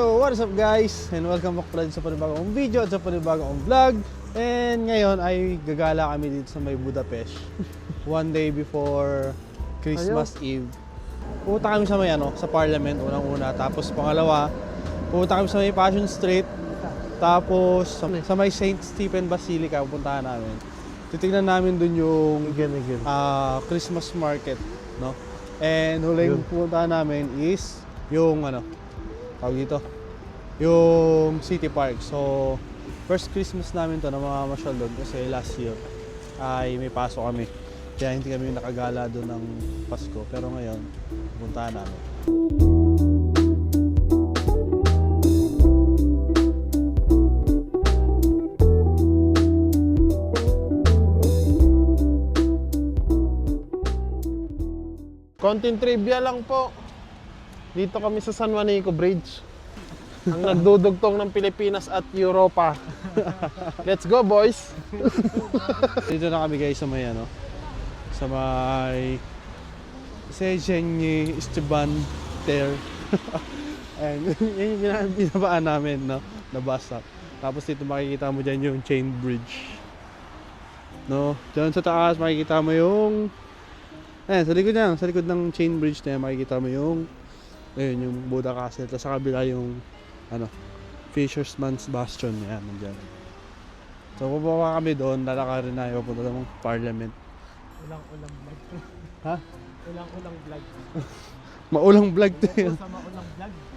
Yo, what is up guys? And welcome back pala sa panibagong video at sa panibagong vlog. And ngayon ay gagala kami dito sa may Budapest. One day before Christmas Eve. Pupunta kami sa may ano, sa Parliament unang-una. Tapos pangalawa, pupunta kami sa may Passion Street. Tapos sa, sa may St. Stephen Basilica pupuntahan namin. Titignan namin dun yung Again, again. ah, Christmas market, no? And huling pupuntahan namin is yung ano, tawag dito, yung City Park. So, first Christmas namin to na mga masyal doon kasi last year ay may pasok kami. Kaya hindi kami nakagala doon ng Pasko. Pero ngayon, pupuntahan namin. Konting trivia lang po. Dito kami sa San Juanico Bridge. Ang nagdudugtong ng Pilipinas at Europa. Let's go, boys! Dito na kami guys sa may ano, sa may Sejenyi Esteban Ter. And yan yung bina- binabaan namin, no? Na bus stop. Tapos dito makikita mo dyan yung chain bridge. No? Diyan sa taas makikita mo yung Ayan, sa likod niya, sa likod ng chain bridge na yan, makikita mo yung ayun, yung Buddha Castle. Tapos sa kabila yung ano, Fisherman's Bastion. Yan, nandiyan. So, bababa kami doon, lalakarin na yung papunta ng parliament. Ulang-ulang vlog. Ha? Ulang-ulang vlog. Maulang vlog to yun. Sa maulang vlog.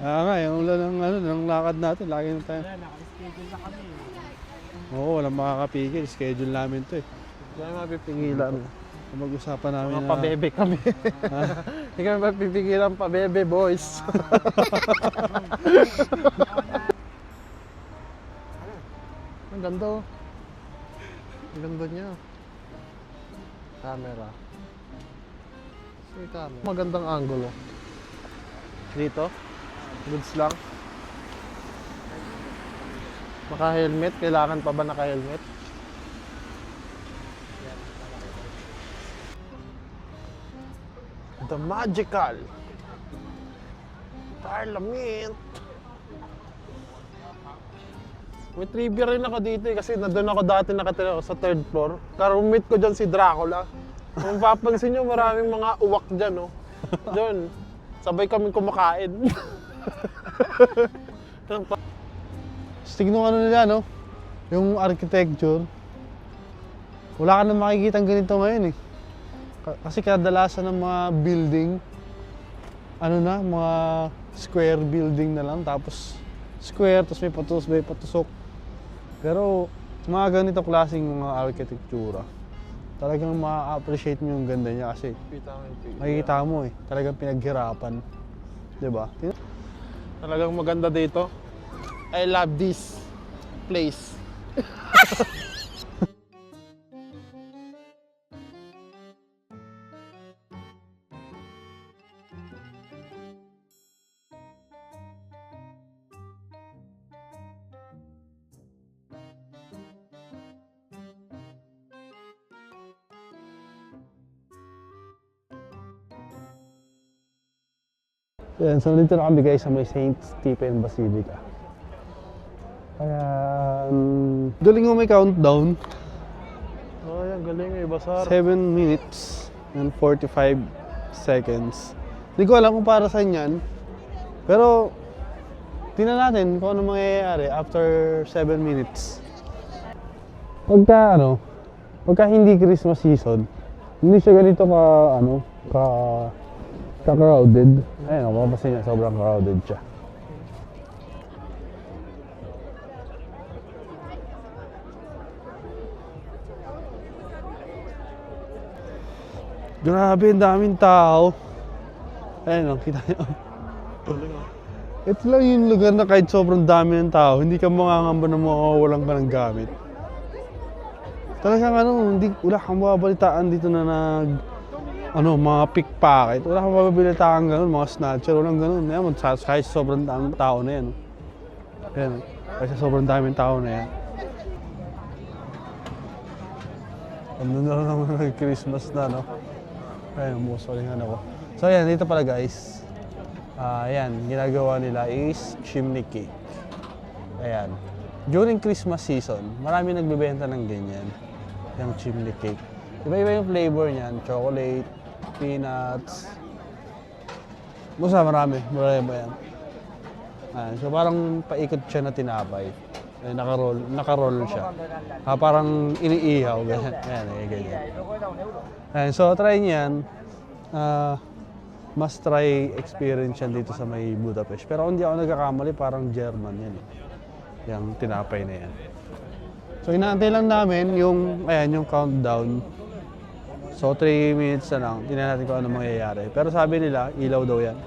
Ah nga, yung ulan ng, ano, ng lakad natin, lagi na tayo. Wala, naka-schedule na kami. Oo, walang makakapigil. Schedule namin to eh. Hindi kami mapipigilan. Mag-usapan namin Mga na... pabebe kami. Hindi kami mapipigilan pabebe, boys. Ang ganda oh. Ang ganda niya. Camera. Sige camera. Magandang angulo. Dito? Goods lang. Naka-helmet? Kailangan pa ba naka-helmet? The Magical Parliament. May trivia rin ako dito eh, kasi na ako dati nakatira sa third floor. Karumit ko dyan si Dracula. Kung papansin nyo, maraming mga uwak dyan, no? Doon. Sabay kami kumakain. Tignan ano nila, no? Yung architecture. Wala ka na makikita ganito ngayon eh. Ka- Kasi kadalasan ng mga building, ano na, mga square building na lang. Tapos square, tapos may patus, may patusok. Pero mga ganito klaseng mga arkitektura. Talagang ma-appreciate mo yung ganda niya kasi makikita mo eh. Talagang pinaghirapan. 'Di ba? Tin- Talagang maganda dito. I love this place. Yan, so nandito na kami guys sa may St. Stephen Basilica. Kaya, um, galing mo may countdown. Oh, yan, galing eh, basar. 7 minutes and 45 seconds. Hindi ko alam kung para saan yan. Pero, tingnan natin kung ano mangyayari after 7 minutes. Pagka ano, pagka hindi Christmas season, hindi siya ganito ka, ano, ka, ka crowded. Ayun, ako, mapapansin niya, sobrang crowded siya. Grabe, ang daming tao. Ayun, oh, kita niyo. Ito lang yung lugar na kahit sobrang dami ng tao, hindi ka mangangamba na mawawalan ka ng gamit. Talagang ano, hindi, wala kang mababalitaan dito na nag, ano, mga pickpocket. Wala kang mababalitaan ganun, mga snatcher, walang ganun. Ayan, sa- kahit sobrang daming tao na yan. oh. kahit sobrang daming tao na yan. Ano na lang naman nag-Christmas na, no? Ayun, umuso rin ako. So, ayan, dito pala guys. Ayan, ginagawa nila is chimney cake. Ayan. During Christmas season, marami nagbebenta ng ganyan. Yung chimney cake. Iba-iba yung flavor niyan. Chocolate, peanuts. Basta marami. Marami ba yan? Ayan. So parang paikot siya na tinapay. Eh, naka-roll, naka-roll siya. Ah, parang iniihaw. Ganyan. Ayan, eh, ganyan. Ayan, so try niyan. Ah, must try experience yan dito sa may Budapest. Pero hindi ako nagkakamali, parang German yan eh. Yung tinapay na yan. So inaantay lang namin yung, ayan, yung countdown. So 3 minutes na lang, tingnan natin kung ano mangyayari. Pero sabi nila, ilaw daw yan.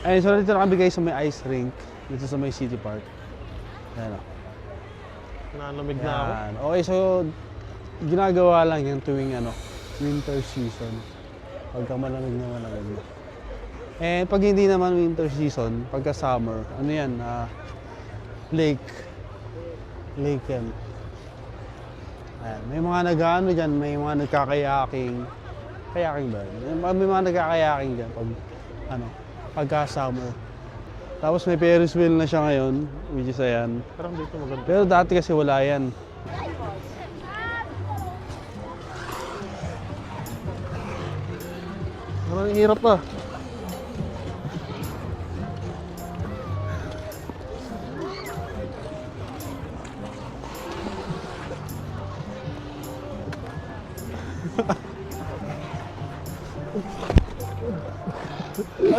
Ayun, so dito na kami guys sa may ice rink. Dito sa may city park. Ayan o. Nanamig na ako. Yan. Okay, so ginagawa lang yan tuwing ano, winter season. Pagka malamig naman agad na. And pag hindi naman winter season, pagka summer, ano yan, ah, lake. Lake yan. Ayan. May mga nag-ano dyan, may mga nagkakayaking. Kayaking ba? May may mga nagkakayaking dyan pag, ano, pagka summer. Tapos may Ferris wheel na siya ngayon, which is ayan. Parang dito maganda. Pero dati kasi wala yan. Parang hirap pa.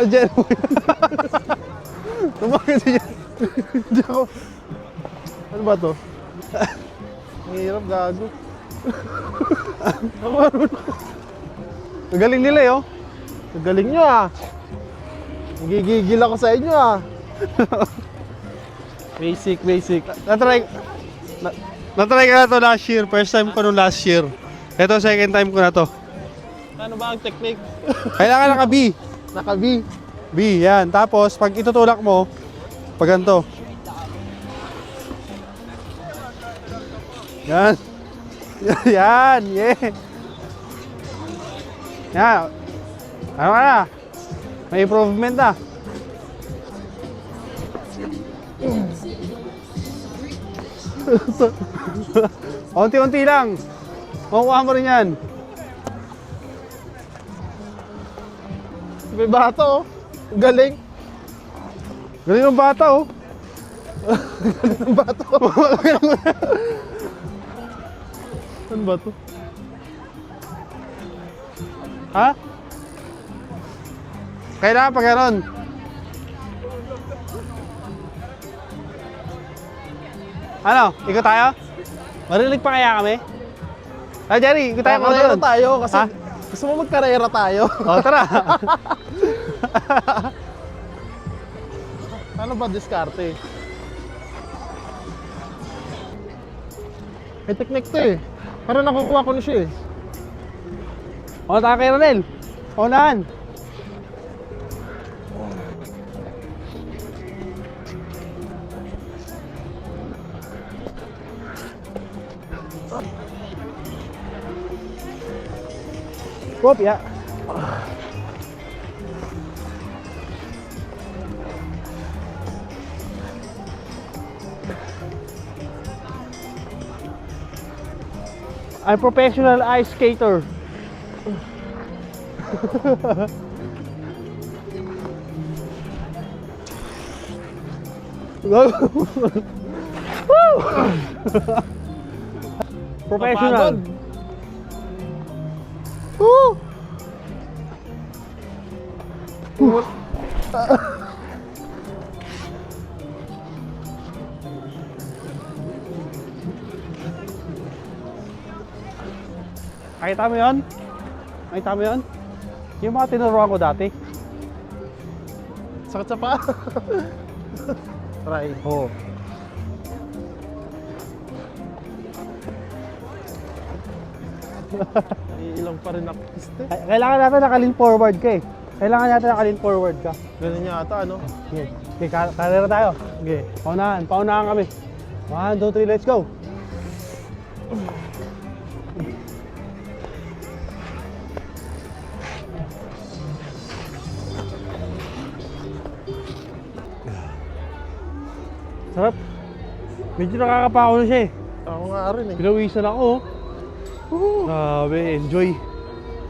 Oh, Jen! Tumakit si Jen. Hindi ako. Ano ba to? Ang hirap gago. Ako. Ang galing nila eh, oh. Ang galing nyo ah. Nagigigil ako sa inyo ah. basic, basic. Natry, na, natry ko na to last year. First time ko nung last year. Ito, second time ko na to. Ano ba ang technique? Kailangan naka B. Naka-B. B, yan. Tapos, pag itutulak mo, pag ganito. Yan. yan, yeah. Yan. Ano na? May improvement na. Unti-unti lang. Makukuha mo rin yan. May bata oh. Galing. Galing ng bata, oh. Ang bata oh. ano ba to? Ha? Kailangan pa ganon. Ano? Ikot tayo? Marinig pa kaya kami? Ah, Jerry, ikot tayo doon. tayo kasi Ha? Gusto mo magkarera tayo. O, tara. ano ba diskarte? May technique to eh. Parang nakukuha ko na siya eh. o, tayo kay Ronel. Unahan. Whoop, yeah. I'm professional ice skater. Professional. Kapagod. Woo! Nakita mo yun? Nakita mo yun? Yung mga tinuruan ko dati. Sakit sa paa. Try. Oo. Ilang pa rin ako piste. Kailangan natin nakalin forward ka eh. Kailangan natin nakalin forward ka. Ganun yata, ano? Okay, okay ka- karera tayo. Okay, paunahan, paunahan kami. 1, 2, 3, let's go! Sarap. Medyo nakakapako na siya eh. Ako nga rin eh. Pinawisan ako. oh. Grabe, enjoy.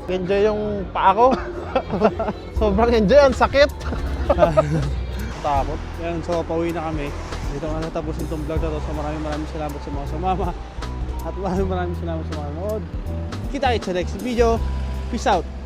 Enjoy yung paa ko. Sobrang enjoy, ang sakit. Takot. Yan, so pauwi na kami. Dito nga natapusin itong vlog na to. So maraming maraming salamat sa mga sumama. At maraming maraming salamat sa mga nanood. Kita kita sa next video. Peace out!